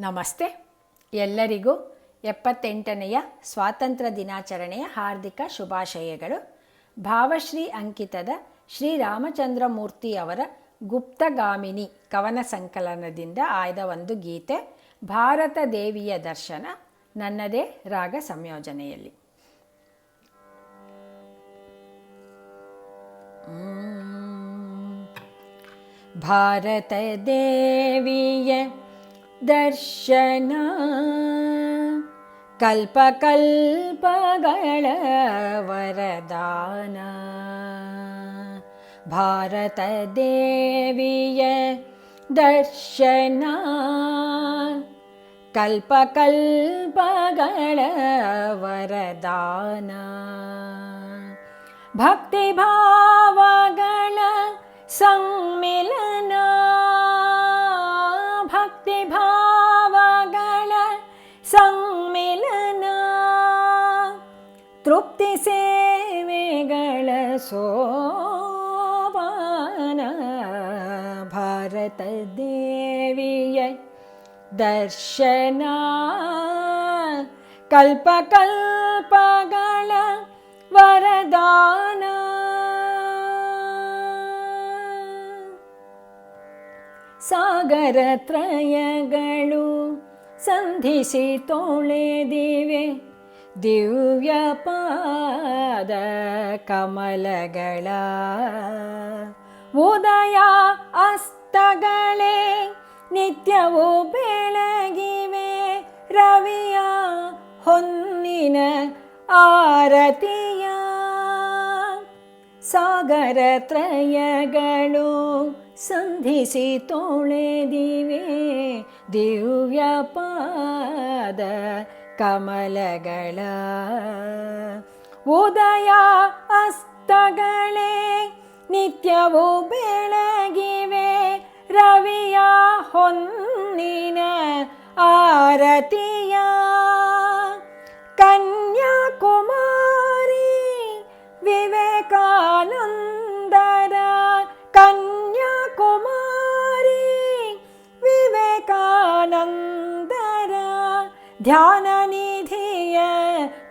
ನಮಸ್ತೆ. ಎಲ್ಲರಿಗೂ ಎಪ್ಪತ್ತೆಂಟನೆಯ ಸ್ವಾತಂತ್ರ್ಯ ದಿನಾಚರಣೆಯ ಹಾರ್ದಿಕ ಶುಭಾಶಯಗಳು. ಭಾವಶ್ರೀ ಅಂಕಿತದ ಶ್ರೀ ಮೂರ್ತಿ ಅವರ ಗುಪ್ತಗಾಮಿನಿ ಕವನ ಸಂಕಲನದಿಂದ ಆಯ್ದ ಒಂದು ಗೀತೆ, ಭಾರತ ದೇವಿಯ ದರ್ಶನ, ನನ್ನದೇ ರಾಗ ಸಂಯೋಜನೆಯಲ್ಲಿ. ಭಾರತ ದೇವಿಯ दर्शन कल्पकल्पगळ वरदान भारतदेवीय दर्शन कल्पकल्पगळ वरदान भक्तिभावगण सम्मिलन ತೃಪ್ತಿ ಸೇವೆಗಳ ಸೋಪಾನ ಭಾರತ ದೇವಿಯ ದರ್ಶನ ಕಲ್ಪಕಲ್ಪಗಳ ವರದಾನ ಸಾಗರ ತ್ರಯಗಳು ಸಂಧಿಸಿ ತೊಳೆದಿವೆ ದಿವ್ಯ ಪಾದ ಕಮಲಗಳ. ಉದಯ ಅಸ್ತಗಳೇ, ನಿತ್ಯವೂ ಬೆಳಗಿವೆ. ರವಿಯ ಹೊನ್ನಿನ ಆರತಿಯ. ಸಾಗರ ತ್ರಯಗಳು ಸಂಧಿಸಿ ತೊಳೆದಿವೆ. ದಿವ್ಯ ಪಾದ ಕಮಲಗಳ ಉದಯ ಅಸ್ತಗಳೇ ನಿತ್ಯವೂ ಬೆಳಗಿವೆ ರವಿಯ ಹೊನ್ನಿನ ಆರತಿಯ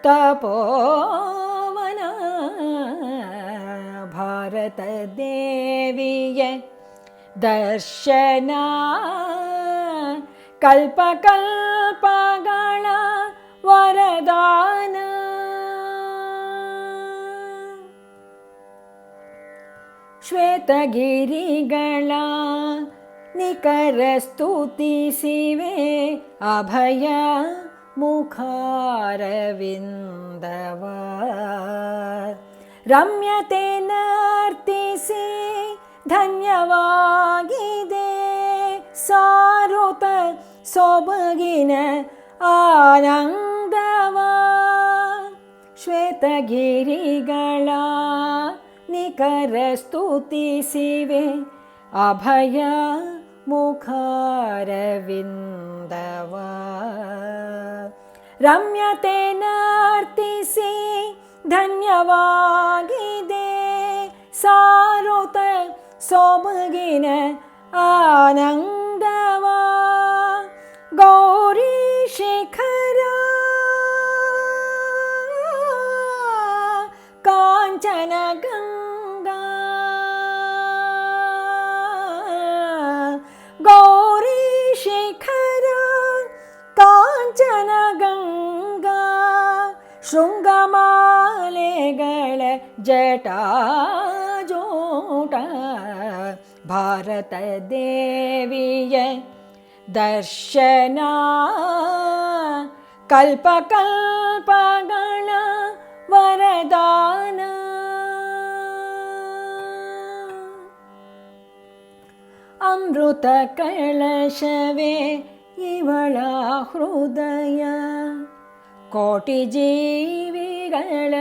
ತಪೋವನ ಭಾರತ ದೇವಿಯ ದರ್ಶನ ಕಲ್ಪಕಲ್ಪಗಳ ವರದಾನ. ಶ್ವೇತಗಿರಿಗಳ ನಿಕರ ಸ್ತುತಿಸಿವೆ ಅಭಯ ಮುಖಾರವಿಂದವ ರಮ್ಯತೆ ನರ್ತಿಸಿ ಧನ್ಯವಾಗಿದೆ ಸಾರುತ ಸೊಬಗಿನ ಆನಂದವ ಶ್ವೇತಗಿರಿಗಳ ನಿಕರ ಸ್ತುತಿಸಿವೆ ಅಭಯ मुखारविन्दव रम्यते नार्तिसि धन्यवागिदे सारुत सोमुगिन आनन्दवा गौरीशिखरा काञ्चना ಶೃಂಗಮಾಲೆಗಳ ಜಟಾಜೋಟ ಭಾರತ ದೇವಿಯ ದರ್ಶನ ಕಲ್ಪಕಲ್ಪಗಳ ವರದಾನ ಅಮೃತ ಕಳಶವೇ ಇವಳ ಹೃದಯ ಕೋಟಿ ಜೀವಿಗಳ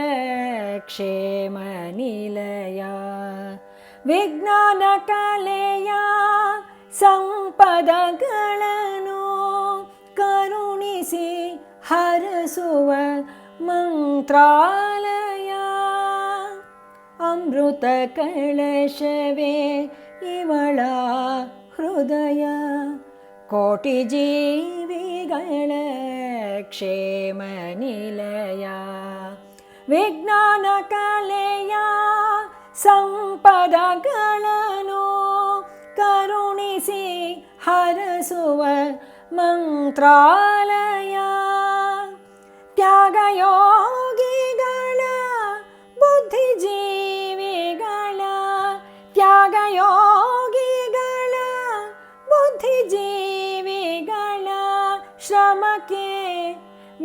ಕ್ಷೇಮ ನಿಲಯ. ವಿಜ್ಞಾನ ಕಲೆಯ ಸಂಪದಗಳನ್ನು ಕರುಣಿಸಿ ಹರಸುವ ಮಂತ್ರಾಲಯ. ಅಮೃತ ಕಳಶವೇ ಇವಳ ಹೃದಯ. ಕೋಟಿ ಜೀವಿಗಳ क्षेमनिलया विज्ञानकलया सम्पदगणनो करुणिसि हरसुव मन्त्रालया त्यागयो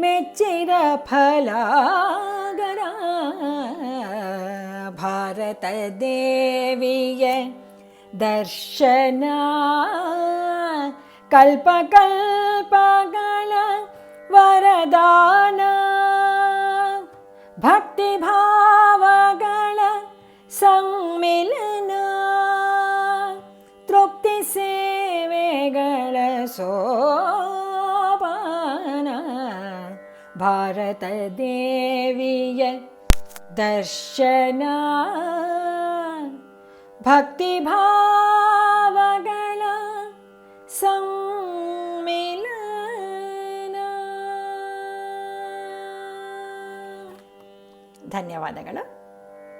मेचिरफलागण भारतदेवीय दर्शना कल्पकल्पगण वरदाना भक्तिभावगण सम्मिलना तृप्तिसेवेगण सो ಭಾರತ ದೇವಿಯ ದರ್ಶನ ಭಕ್ತಿಭಾವಗಳ ಸಮ್ಮಿಲನ ಧನ್ಯವಾದಗಳು